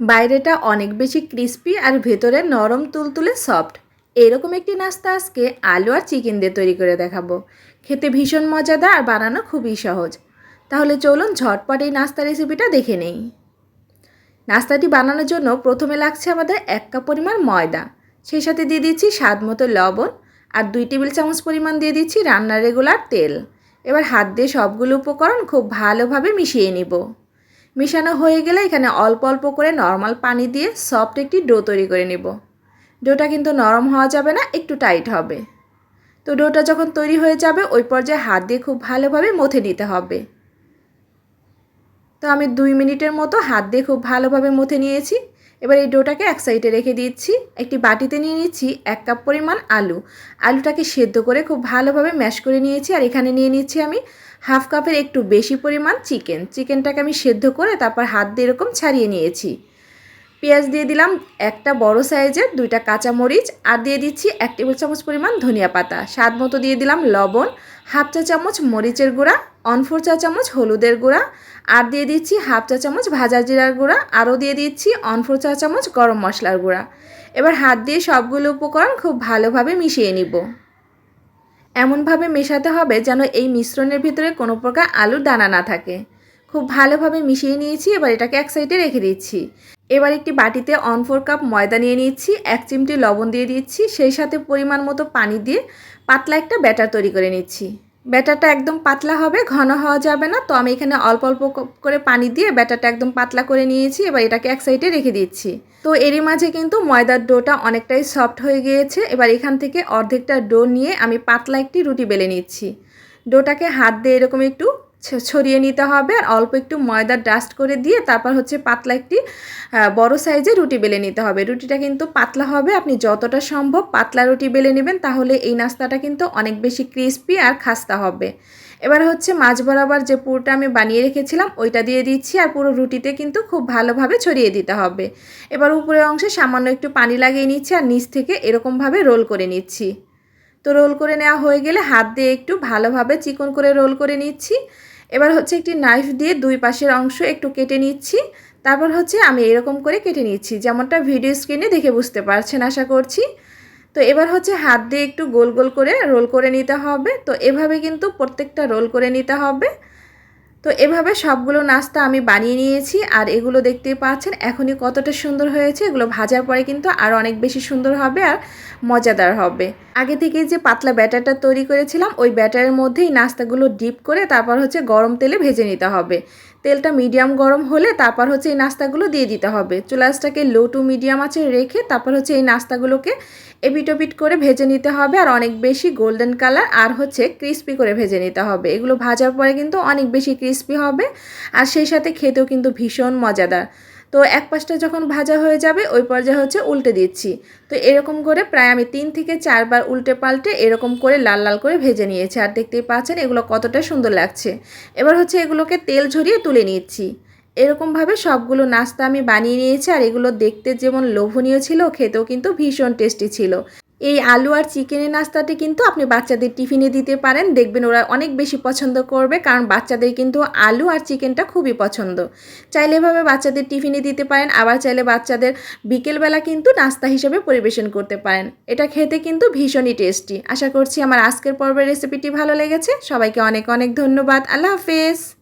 বাইরেটা অনেক বেশি ক্রিস্পি আর ভেতরে নরম তুলতুলে সফট। এরকম একটি নাস্তা আজকে আলু আর চিকেন দিয়ে তৈরি করে দেখাবো। খেতে ভীষণ মজাদার আর বানানো খুবই সহজ। তাহলে চলুন ঝটপট এই নাস্তা রেসিপিটা দেখে নেই। নাস্তাটি বানানোর জন্য প্রথমে লাগছে আমাদের এক কাপ পরিমাণ ময়দা। সেই সাথে দিয়ে দিচ্ছি স্বাদ মতো লবণ আর দুই টেবিল চামচ পরিমাণ দিয়ে দিচ্ছি রান্নার রেগুলার তেল। এবার হাত দিয়ে সবগুলো উপকরণ খুব ভালোভাবে মিশিয়ে নিব। মেশানো হয়ে গেলে এখানে অল্প অল্প করে নর্মাল পানি দিয়ে সফট একটি ডো তৈরি করে নেব। ডোটা কিন্তু নরম হওয়া যাবে না, একটু টাইট হবে। তো ডোটা যখন তৈরি হয়ে যাবে, ওই পর্যায়ে হাত দিয়ে খুব ভালোভাবে মথে নিতে হবে। তো আমি দুই মিনিটের মতো হাত দিয়ে খুব ভালোভাবে মথে নিয়েছি। এবার এই ডোটাকে এক সাইডে রেখে দিচ্ছি। একটি বাটিতে নিয়ে নিচ্ছি এক কাপ পরিমাণ আলু। আলুটাকে সেদ্ধ করে খুব ভালোভাবে ম্যাশ করে নিয়েছি আর এখানে নিয়ে নিচ্ছি আমি হাফ কাপের একটু বেশি পরিমাণ চিকেন। চিকেনটাকে আমি সেদ্ধ করে তারপর হাত দিয়ে এরকম ছাড়িয়ে নিয়েছি। পেঁয়াজ দিয়ে দিলাম একটা বড় সাইজের দুইটা কাঁচা মরিচ আর দিয়ে দিচ্ছি এক টেবিল চামচ পরিমাণ ধনিয়া পাতা। স্বাদ মতো দিয়ে দিলাম লবণ, হাফ চা চামচ মরিচের গুঁড়া অনফোর চা চামচ হলুদের গুঁড়া, আর দিয়ে দিচ্ছি হাফ চা চামচ ভাজা জিরার গুঁড়া, আরও দিয়ে দিচ্ছি অনফোর চা চামচ গরম মশলার গুঁড়া। এবার হাত দিয়ে সবগুলো উপকরণ খুব ভালোভাবে মিশিয়ে নিব। এমনভাবে মেশাতে হবে যেন এই মিশ্রণের ভিতরে কোনো প্রকার আলুর দানা না থাকে। খুব ভালোভাবে মিশিয়ে নিয়েছি, এবার এটাকে এক সাইডে রেখে দিচ্ছি। এবার একটি বাটিতে অন ফোর কাপ ময়দা নিয়ে নিচ্ছি, এক চিমটি লবণ দিয়ে দিচ্ছি, সেই সাথে পরিমাণ মতো পানি দিয়ে পাতলা একটা ব্যাটার তৈরি করে নিচ্ছি। ব্যাটারটা একদম পাতলা হবে, ঘন হওয়া যাবে না। তো আমি এখানে অল্প অল্প করে পানি দিয়ে ব্যাটারটা একদম পাতলা করে নিয়েছি, এবার এটাকে এক সাইডে রেখে দিচ্ছি। তো এরই মাঝে কিন্তু ময়দার ডোটা অনেকটাই সফট হয়ে গিয়েছে। এবার এখান থেকে অর্ধেকটা ডো নিয়ে আমি পাতলা একটি রুটি বেলে নিচ্ছি। ডোটাকে হাত দিয়ে এরকম একটু ছড়িয়ে নিতে হবে আর অল্প একটু ময়দা ডাস্ট করে দিয়ে তারপর হচ্ছে পাতলা একটি বড় সাইজে রুটি বেলে নিতে হবে। রুটিটা কিন্তু পাতলা হবে, আপনি যতটা সম্ভব পাতলা রুটি বেলে নেবেন, তাহলে এই নাস্তাটা কিন্তু অনেক বেশি ক্রিস্পি আর খাস্তা হবে। এবার হচ্ছে মাছ বরাবর যে পুরোটা আমি বানিয়ে রেখেছিলাম, ওইটা দিয়ে দিচ্ছি আর পুরো রুটিতে কিন্তু খুব ভালোভাবে ছড়িয়ে দিতে হবে। এবার উপরের অংশে সামান্য একটু পানি লাগিয়ে নিচ্ছি আর নিচ থেকে এরকমভাবে রোল করে নিচ্ছি। তো রোল করে নেওয়া হয়ে গেলে হাত দিয়ে একটু ভালোভাবে চিকন করে রোল করে নিচ্ছি। এবার হচ্ছে একটি নাইফ দিয়ে দুই পাশের অংশ একটু কেটে নিচ্ছি। তারপর হচ্ছে আমি এরকম করে কেটে নিচ্ছি, যেমনটা ভিডিও স্ক্রিনে দেখে বুঝতে পারছেন আশা করছি। তো এবার হচ্ছে হাত দিয়ে একটু গোল গোল করে রোল করে নিতে হবে। তো এভাবে কিন্তু প্রত্যেকটা রোল করে নিতে হবে। তো এভাবে সবগুলো নাস্তা আমি বানিয়ে নিয়েছি আর এগুলো দেখতেই পাচ্ছেন এখনই কতটা সুন্দর হয়েছে। এগুলো ভাজার পরে কিন্তু আরও অনেক বেশি সুন্দর হবে আর মজাদার হবে। আগে থেকে যে পাতলা ব্যাটারটা তৈরি করেছিলাম, ওই ব্যাটারের মধ্যেই নাস্তাগুলো ডিপ করে তারপর হচ্ছে গরম তেলে ভেজে নিতে হবে। তেলটা মিডিয়াম গরম হলে তারপর হচ্ছে এই নাস্তাগুলো দিয়ে দিতে হবে। চুলাসটাকে লো টু মিডিয়াম আছে রেখে তারপর হচ্ছে এই নাস্তাগুলোকে এপিটোপিট করে ভেজে নিতে হবে আর অনেক বেশি গোল্ডেন কালার আর হচ্ছে ক্রিস্পি করে ভেজে নিতে হবে। এগুলো ভাজার পরে কিন্তু অনেক বেশি ক্রিস্পি হবে আর সেই সাথে খেতেও কিন্তু ভীষণ মজাদার। তো এক পাশটা যখন ভাজা হয়ে যাবে, ওই পর্যায়ে হচ্ছে উল্টে দিচ্ছি। তো এরকম করে প্রায় আমি তিন থেকে চারবার উল্টে পাল্টে এরকম করে লাল লাল করে ভেজে নিয়েছি। আর দেখতেই পাচ্ছেন এগুলো কতটা সুন্দর লাগছে। এবার হচ্ছে এগুলোকে তেল ঝরিয়ে তুলে নিচ্ছি। এরকমভাবে সবগুলো নাস্তা আমি বানিয়ে নিয়েছি, আর এগুলো দেখতে যেমন লোভনীয় ছিল, খেতেও কিন্তু ভীষণ টেস্টি ছিল। এই আলু আর চিকেনের নাস্তাটি কিন্তু আপনি বাচ্চাদের টিফিনে দিতে পারেন। দেখবেন ওরা অনেক বেশি পছন্দ করবে, কারণ বাচ্চাদের কিন্তু আলু আর চিকেনটা খুবই পছন্দ। চাইলে এভাবে বাচ্চাদের টিফিনে দিতে পারেন, আবার চাইলে বাচ্চাদের বিকেলবেলা কিন্তু নাস্তা হিসেবে পরিবেশন করতে পারেন। এটা খেতে কিন্তু ভীষণই টেস্টি। আশা করছি আমার আজকের পর্বের রেসিপিটি ভালো লেগেছে। সবাইকে অনেক অনেক ধন্যবাদ। আল্লাহ হাফেজ।